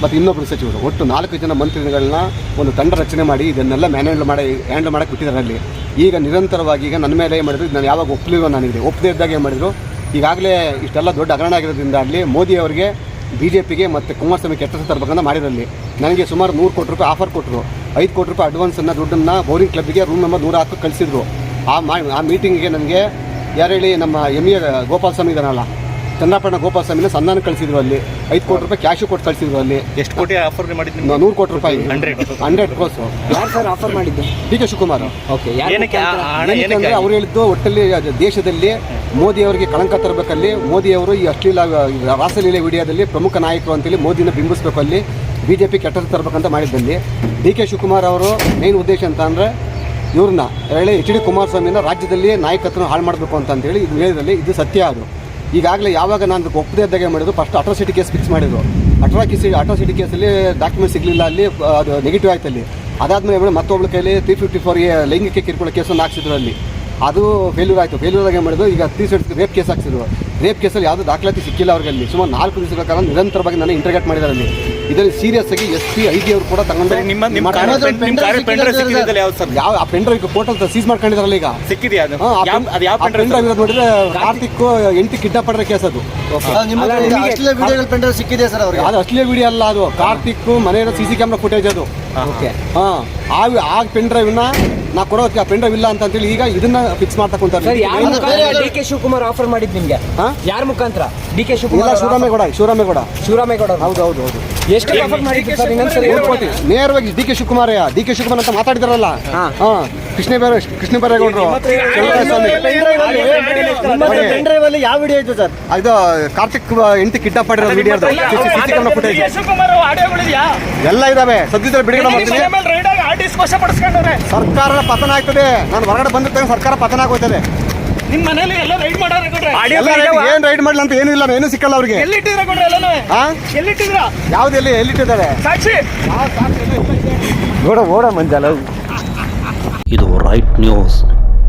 ಮತ್ತು ಇನ್ನೊಬ್ಬರು ಸಚಿವರು. ಒಟ್ಟು ನಾಲ್ಕು ಜನ ಮಂತ್ರಿಗಳನ್ನ ಒಂದು ತಂಡ ರಚನೆ ಮಾಡಿ ಇದನ್ನೆಲ್ಲ ಮ್ಯಾನೇಜ್ ಮಾಡಿ ಹ್ಯಾಂಡಲ್ ಮಾಡಕ್ಕೆ ಬಿಟ್ಟಿದ್ದಾರೆ ಅಲ್ಲಿ. ಈಗ ನಿರಂತರವಾಗಿ ಈಗ ನನ್ನ ಮೇಲೆ ಏನು ಮಾಡಿದ್ರು ನಾನು ಯಾವಾಗ ಒಪ್ಪಲಿಲ್ಲ ನನಗೆ ಒಪ್ಪದೇ ಇದ್ದಾಗ ಏನು ಮಾಡಿದ್ರು, ಈಗಾಗಲೇ ಇಷ್ಟೆಲ್ಲ ದೊಡ್ಡ ಹಗರಣ ಆಗಿರೋದ್ರಿಂದ ಅಲ್ಲಿ ಮೋದಿ ಅವರಿಗೆ ಬಿ ಜೆ ಪಿಗೆ ಮತ್ತು ಕುಮಾರಸ್ವಾಮಿ ಕೆಟ್ಟ ತರಬೇಕಂತ ಮಾಡಿರಲ್ಲಿ ನನಗೆ ಸುಮಾರು ನೂರು ಕೋಟಿ ರೂಪಾಯಿ ಆಫರ್ ಕೊಟ್ಟರು ಐದು ಕೋಟಿ ರೂಪಾಯಿ ಅಡ್ವಾನ್ಸನ್ನು ದುಡ್ಡನ್ನು ಬೌಲಿಂಗ್ ಕ್ಲಬ್ಗೆ ರೂಮ್ ನಂಬರ್ ನೂರ ಹತ್ತು ಕಳಿಸಿದ್ರು. ಆ ಮಾ ಆ ಮೀಟಿಂಗಿಗೆ ನನಗೆ ಯಾರು ಹೇಳಿ ನಮ್ಮ ಎಂ ಎ ಗೋಪಾಲ ಸ್ವಾಮಿ ಇದಾನಲ್ಲ ಚಂದ್ರಪಟ್ಟಣ ಗೋಪಾಲಸ್ವಾಮಿನ ಸನ್ಮಾನ ಸಂಧಾನ ಕಳಿಸಿದ್ರು ಅಲ್ಲಿ. ಐದು ಕೋಟಿ ರೂಪಾಯಿ ಕ್ಯಾಶು ಕೊಟ್ಟು ಕಳಿಸಿದ್ರು ಅಲ್ಲಿ. ಎಷ್ಟು ಕೋಟಿ ಆಫರ್ ಮಾಡಿದ್ದೆ? ನೂರು ಕೋಟಿ ರೂಪಾಯಿ. ಹಂಡ್ರೆಡ್ ಹಂಡ್ರೆಡ್ ಕ್ರೋಸ್ ಯಾರು ಸರ್ ಆಫರ್ ಮಾಡಿದ್ದು? D K Shivakumar. ಓಕೆ ಏನಕ್ಕೆ ಅವ್ರು ಹೇಳಿದ್ದು ಒಟ್ಟಲ್ಲಿ ದೇಶದಲ್ಲಿ ಮೋದಿ ಅವರಿಗೆ ಕಳಂಕ ತರಬೇಕಲ್ಲಿ ಮೋದಿ ಅವರು ಈ ಅಶ್ಲೀಲ ರಾಸಲೀಲೆ ವಿಡಿಯೋದಲ್ಲಿ ಪ್ರಮುಖ ನಾಯಕರು ಅಂತೇಳಿ ಮೋದಿನ ಬಿಂಬಿಸಬೇಕು ಅಲ್ಲಿ ಬಿ ಜೆ ಪಿ ಕೆಟ್ಟದ್ದು ತರಬೇಕಂತ ಮಾಡಿದ್ದಲ್ಲಿ. ಡಿ ಕೆ ಶಿವಕುಮಾರ್ ಅವರು ಮೇನ್ ಉದ್ದೇಶ ಅಂತ ಅಂದರೆ ಇವ್ರನ್ನ ಹೇಳಿ ಎಚ್ ಡಿ ಕುಮಾರಸ್ವಾಮಿನ ರಾಜ್ಯದಲ್ಲಿ ನಾಯಕತ್ವನ ಹಾಳು ಮಾಡಬೇಕು ಅಂತ ಅಂತೇಳಿ ಇದು ಹೇಳಿದ್ರಲ್ಲಿ ಇದು ಸತ್ಯ ಅದು. ಈಗಾಗಲೇ ಯಾವಾಗ ನಾನು ಒಪ್ಪದೇ ಇದ್ದಾಗ ಮಾಡಿದ್ರು? ಫಸ್ಟ್ ಅಟ್ರಾಸಿಟಿ ಕೇಸ್ ಫಿಕ್ಸ್ ಮಾಡಿದ್ರು. ಅಟ್ರಾಕಿಸಿ ಅಟ್ರಾಸಿಟಿ ಕೇಸಲ್ಲಿ ಡಾಕ್ಯುಮೆಂಟ್ ಸಿಗಲಿಲ್ಲ, ಅಲ್ಲಿ ಅದು ನೆಗೆಟಿವ್ ಆಯ್ತು ಅಲ್ಲಿ. ಅದಾದ್ಮೇಲೆ ಮತ್ತೊಬ್ಬಳ ಕೈಯಲ್ಲಿ ತ್ರೀ ಫಿಫ್ಟಿ ಫೋರ್ಗೆ ಲೈಂಗಿಕ ಕಿರುಕುಳ ಕೇಸನ್ನು ಹಾಕ್ಸಿದ್ರು ಅಲ್ಲಿ. ಅದು ಫೇಲ್ಯೂರ್ ಆಯಿತು. ಫೇಲ್ಯೂರ್ ಆಗಿ ಮಾಡಿದ್ರು? ಈಗ ತ್ರೀ ಸೆಟ್ ರೇಪ್ ಕೇಸ್ ಹಾಕ್ಸಿದ್ರು. ರೇಪ್ ಕೇಸಲ್ಲಿ ಯಾವುದೇ ದಾಖಲಾತಿ ಸಿಕ್ಕಿಲ್ಲ ಅವ್ರಿಗೆ ಅಲ್ಲಿ ಸುಮಾರು ನಾಲ್ಕು ದಿವಸಗಳ ಕಾಲ ನಿರಂತರವಾಗಿ ನಾನು ಇಂಟರ್ಗೇಟ್ ಮಾಡಿದ್ದಾರೆ ಅಲ್ಲಿ. ಇದರಲ್ಲಿ ಸೀರಿಯಸ್ ಆಗಿ ಎಸ್ ಪಿ ಐ ಡಿ ಅವರು ಕೂಡ ತಗೊಂಡು ನಿಮ್ಮ ನಿಮ್ಮ ಕಾರ್ ಮಾತಾಡಿದ್ರು. ನಿಮ್ಮ ಕಾರ್ ಪೆಂಡ್ರೈವ್ ಸಿಕ್ಕಿದ್ದಲ್ಲ ಯಾವ್ದು ಸರ್? ಯಾವ ಆ ಪೆನ್ ಡ್ರೈವ್ ಟೋಟಲ್ ಸೀಸ್ ಮಾಡ್ಕೊಂಡಿದಾರಲ್ಲ ಈಗ. ಸಿಕ್ಕಿದೆಯಾ ಪೆಂಡ್ರೈವ್ ನೋಡಿದ್ರೆ ಕಾರ್ತಿಕ್ ಎಂಟಿ ಕಿಡ್ನಾಪ್ ಮಾಡಿರೋ ಕೇಸ್ ಅದು. ಸಿಕ್ಕಿದೆ ಸರ್ ಅವ್ರಿಗೆ? ಅದು ಅಶ್ಲೀಲ ವಿಡಿಯೋ ಅಲ್ಲ ಅದು. ಕಾರ್ತಿಕ್ ಮನೆಯ ಸಿ ಸಿ ಕ್ಯಾಮ್ರಾ ಫುಟೇಜ್ ಅದು. ಓಕೆ ಹಾಂ ಆ ಆ ಪೆನ್ ಡ್ರೈವ್ನ ನಾ ಕೊಡೋದಕ್ಕೆ ಆ ಪೆಂಡ್ರೈವ್ ಇಲ್ಲ ಅಂತ ಅಂತೇಳಿ ಈಗ ಇದನ್ನ ಫಿಕ್ಸ್ ಮಾಡ್ತಾ ಕುಂತಾರೆ. ಸರ್ ಯಾರ ಬೇರೆ- ಮುಖಾಂತರ ಡಿ ಕೆ ಶಿವಕುಮಾರ್ ಆಫರ್ ಮಾಡಿದ್ ನಿಮ್ಗೆ? ಹಾ? ಯಾರ ಮುಖಾಂತರ? D K Shivakumar Shivaramegowda Shivaramegowda. Shivaramegowda ಹೌದು ಹೌದು ಹೌದು. ಎಷ್ಟು ಆಫರ್ ಮಾಡಿದ್ರು ಸರ್ ಇನ್ನೊಂದ್ಸರಿ ಹೇಳ್ಕೊಡಿ ನೇರವಾಗಿ ಡಿ ಕೆ ಶಿವಕುಮಾರಯ್ಯ ಡಿ ಕೆ ಶಿವಕುಮಾರ್ ಅಂತ ಮಾತಾಡಿದಾರಲ್ಲ? ಹಾ. ಕೃಷ್ಣ ಬೇರೆ ಕೃಷ್ಣ ಬೈರೇಗೌಡರು. ಅಲ್ಲಿ ಯಾವ ವಿಡಿಯೋ ಇತ್ತು ಸರ್? ಇದು ಕಾರ್ತಿಕ್ ಎಂಟು ಕಿಡ್ನಾಪ್ ಮಾಡಿರೋ ವಿಡಿಯೋ ಶಿವಕುಮಾರ್ ಎಲ್ಲ ಇದಾವೆ. ಸದ್ಯದಲ್ಲಿ ಬಿಡುಗಡೆ ಮಾಡ್ತೀನಿ. ರೈಡ್ ಆಗಿ ಪಡಿಸ್ಕೊಂಡವ್ರೆ ಸರ್ಕಾರ ಪತನ ಆಗ್ತದೆ. ನಾನು ಹೊರಗಡೆ ಬಂದಿದ್ದಾಗ ಸರ್ಕಾರ ಪತನ ಆಗೋಯ್ತದೆ. ನಿಮ್ ಮನೇಲಿ ಎಲ್ಲ ರೈಡ್ ಮಾಡಾರೆ ಕೊಡ್ರೆ ಎಲ್ಲ ರೈಡ್- ಏನ್ ರೈಡ್ ಮಾಡ್ಲಿ ಅಂತ ಏನು ಇಲ್ಲ ಏನು ಸಿಕ್ಕಲ್ಲ ಅವ್ರಿಗೆ. ಎಲ್ಲಿಟ್ಟಿದ್ರ ಕೊಡ್ರೆ ಎಲ್ಲನೂ? ಹಾ ಎಲ್ಲಿಟ್ಟಿದ್ರ ಯಾವ್ದು ಎಲ್ಲಿ ಎಲ್ಲಿಟ್ಟಿದ್ದಾರೆ? ಸಾಕ್ಷಿ. ಓಡ ಓಡ ಮಂಜಾಲ. ಇದು ರೈಟ್ ನ್ಯೂಸ್